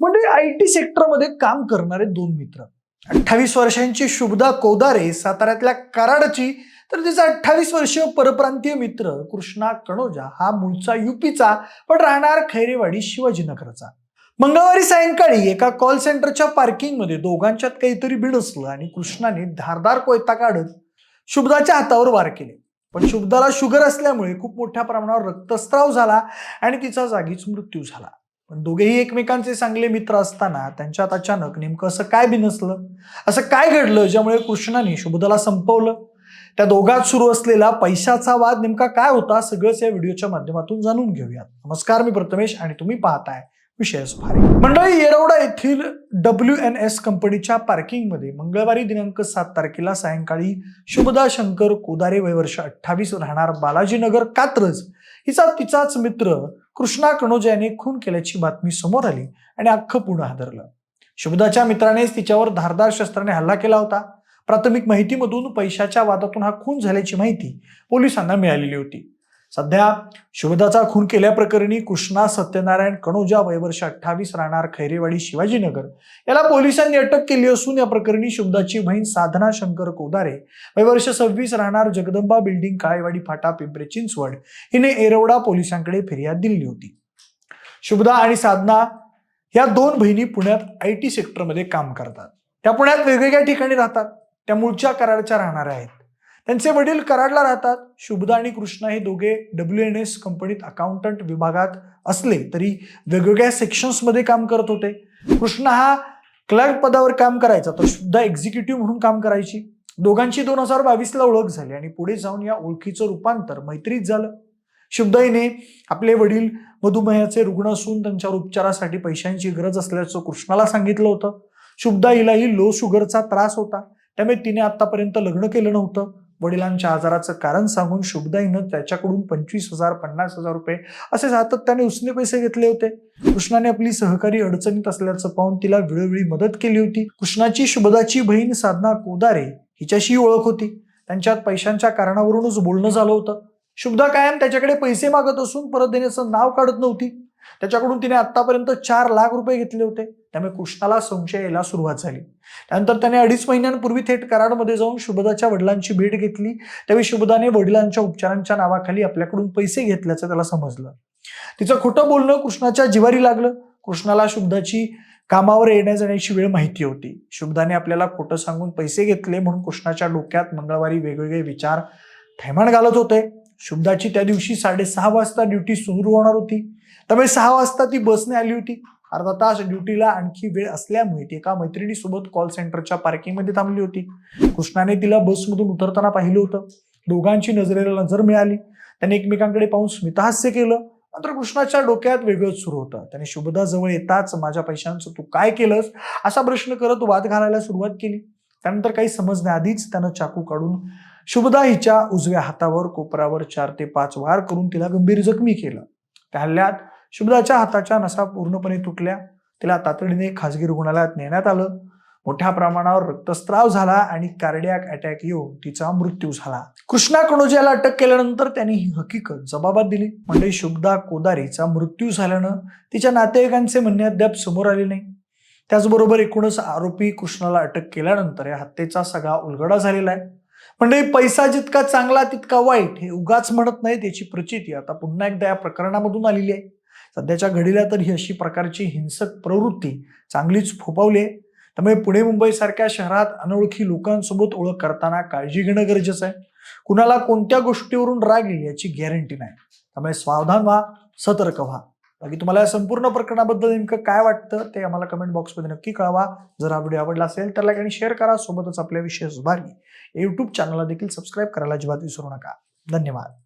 म्हणजे I T सेक्टरमध्ये काम करणारे दोन मित्र. अठ्ठावीस वर्षांची शुभदा कोदारे साताऱ्यातल्या कराडची तर तिचा अठ्ठावीस वर्षीय परप्रांतीय मित्र कृष्णा कणोजा हा मूळचा युपीचा पण राहणार खैरेवाडी शिवाजीनगरचा मंगळवारी सायंकाळी एका कॉल सेंटरच्या पार्किंगमध्ये दोघांच्यात काहीतरी भिडसलं आणि कृष्णाने धारदार कोयता काढत शुभदाच्या हातावर वार केले. पण शुभदाला शुगर असल्यामुळे खूप मोठ्या प्रमाणावर रक्तस्राव झाला आणि तिचा जागीच मृत्यू झाला. पण दोघेही एकमेकांचे चांगले मित्र असताना त्यांच्यात अचानक नेमकं असं काय बिनसलं असं काय घडलं ज्यामुळे कृष्णाने शुभदाला संपवलं? त्या दोघात सुरू असलेला पैशाचा वाद नेमका काय होता? सगळंच या व्हिडिओच्या माध्यमातून जाणून घेऊयात. नमस्कार मी प्रथमेश आणि तुम्ही पाहताय विशेष भारी मंडळी येरवडा येथील डब्ल्यू एन एस कंपनीच्या पार्किंगमध्ये मंगळवारी दिनांक सात तारखेला सायंकाळी शुभदा शंकर कोदारे वयवर्ष अठ्ठावीस राहणार बालाजीनगर कात्रज हिचा तिचाच मित्र कृष्णा कणोजा याने खून केल्याची बातमी समोर आली आणि अख्खं पुणे हादरलं. शुभदाच्या मित्रानेच तिच्यावर धारदार शस्त्राने हल्ला केला होता. प्राथमिक माहितीमधून पैशाच्या वादातून हा खून झाल्याची माहिती पोलिसांना मिळालेली होती. सध्या शुभदाचा खून केल्याप्रकरणी कृष्णा सत्यनारायण कणोजा वयवर्ष अठ्ठावीस राहणार खैरेवाडी शिवाजीनगर. याला पोलिसांनी अटक केली असून या प्रकरणी शुभदाची बहीण साधना शंकर कोदारे वयवर्ष सव्वीस राहणार जगदंबा बिल्डिंग काळेवाडी फाटा पिंपरी चिंचवड हिने एरवडा पोलिसांकडे फिर्याद दिली होती. शुभदा आणि साधना या दोन बहिणी पुण्यात आय टी सेक्टरमध्ये काम करतात. त्या पुण्यात वेगवेगळ्या ठिकाणी राहतात. त्या मूळच्या कराडच्या राहणाऱ्या आहेत. त्यांचे वडील कराडला राहतात. शुभदा आणि कृष्णा हे दोघे डब्ल्यू एन एस कंपनीत अकाउंटंट विभागात असले तरी वेगवेगळ्या सेक्शन्समध्ये काम करत होते. कृष्णा हा क्लर्क पदावर काम करायचा. तर शुभदा एक्झिक्युटिव्ह म्हणून काम करायची. दोघांची दोन हजार बावीसला ओळख झाली आणि पुढे जाऊन या ओळखीचं रूपांतर मैत्रीत झालं. शुभदाईने आपले वडील मधुमेहाचे रुग्ण असून त्यांच्यावर उपचारासाठी पैशांची गरज असल्याचं कृष्णाला सांगितलं होतं. शुभदाईलाही लो शुगरचा त्रास होता. त्यामुळे तिने आतापर्यंत लग्न केलं नव्हतं. वडिलांच्या आजाराचं कारण सांगून शुभदाईनं त्याच्याकडून पंचवीस हजार पन्नास हजार रुपये असे सातत्याने उसने पैसे घेतले होते. कृष्णाने आपली सहकारी अडचणीत असल्याचं पाहून तिला वेळोवेळी मदत केली होती. कृष्णाची शुभदाची बहीण साधना कोदारे हिच्याशी ओळख होती. त्यांच्यात पैशांच्या कारणावरूनच बोलणं झालं होतं. शुभदा कायम त्याच्याकडे पैसे मागत असून परत देण्याचं नाव काढत नव्हती. त्याच्याकडून तिने आतापर्यंत चार लाख रुपये घेतले होते. त्यामुळे कृष्णाला संशय यायला सुरुवात झाली. त्यानंतर त्याने अडीच महिन्यांपूर्वी थेट कराडमध्ये जाऊन शुभदाच्या वडिलांची भेट घेतली. त्यावेळी शुभदाने वडिलांच्या उपचारांच्या नावाखाली आपल्याकडून पैसे घेतल्याचं त्याला समजलं. तिचं खोटं बोलणं कृष्णाच्या जिवारी लागलं. कृष्णाला शुभदाची कामावर येण्या जाण्याची वेळ माहिती होती. शुभदाने आपल्याला खोटं सांगून पैसे घेतले म्हणून कृष्णाच्या डोक्यात मंगळवारी वेगवेगळे विचार थैमान घालत होते. शुभदाची त्या दिवशी साडेसहा वाजता ड्युटी सुरू होणार होती. त्यामुळे सहा वाजता ती बसने आली होती. अर्धा तास ड्युटीला आणखी वेळ असल्यामुळे ती एका मैत्रिणीसोबत कॉल सेंटरच्या पार्किंगमध्ये थांबली होती. कृष्णाने तिला बसमधून उतरताना पाहिलं होतं. दोघांची नजरेला नजर मिळाली. त्याने एकमेकांकडे पाहून स्मितहास्य केलं. मात्र कृष्णाच्या डोक्यात वेगळंच सुरू होतं. त्याने शुभदा जवळ येताच माझ्या पैशांचं तू काय केलंस? असा प्रश्न करत वाद घालायला सुरुवात केली. त्यानंतर काही समजण्याआधीच त्यानं चाकू काढून शुभदा हिच्या उजव्या हातावर कोपरावर चार ते पाच वार करून तिला गंभीर जखमी केलं. त्या हल्ल्यात शुभदाच्या हाताच्या नसा पूर्णपणे तुटल्या. तिला तातडीने खासगी रुग्णालयात नेण्यात आलं. मोठ्या प्रमाणावर रक्तस्राव झाला आणि कार्डियाक अटॅक येऊन तिचा मृत्यू झाला. कृष्णा कणोजाला अटक केल्यानंतर त्यांनी ही हकीकत जबाबात दिली. म्हणजे शुभदा कोदारीचा मृत्यू झाल्यानं तिच्या नातेवाईकांचे म्हणणे अद्याप समोर आले नाही. त्याचबरोबर एकूणच आरोपी कृष्णाला अटक केल्यानंतर या हत्येचा सगळा उलगडा झालेला आहे. म्हणजे पैसा जितका चांगला तितका वाईट. हे उगाच म्हणत नाही त्याची प्रचिती. आता पुन्हा एकदा या प्रकरणामधून आलेली आहे. सध्याच्या घडीला तर ही अशी प्रकारची हिंसक प्रवृत्ती चांगलीच फोपावली आहे. त्यामुळे पुणे मुंबई सारख्या शहरात अनोळखी लोकांसोबत ओळख करताना काळजी घेणं गरजेचं आहे. कुणाला कोणत्या गोष्टीवरून राग येईल याची गॅरंटी नाही. त्यामुळे सावधान व्हा सतर्क व्हा. बाकी तुम्हाला या संपूर्ण प्रकरणाबद्दल नेमकं काय वाटतं ते आम्हाला कमेंट बॉक्समध्ये नक्की कळवा. जर हा व्हिडिओ आवडला असेल तर लाईक आणि शेअर करा. सोबतच आपल्या विषय सुधारली युट्यूब चॅनलला देखील सबस्क्राईब करायला अजिबात विसरू नका. धन्यवाद.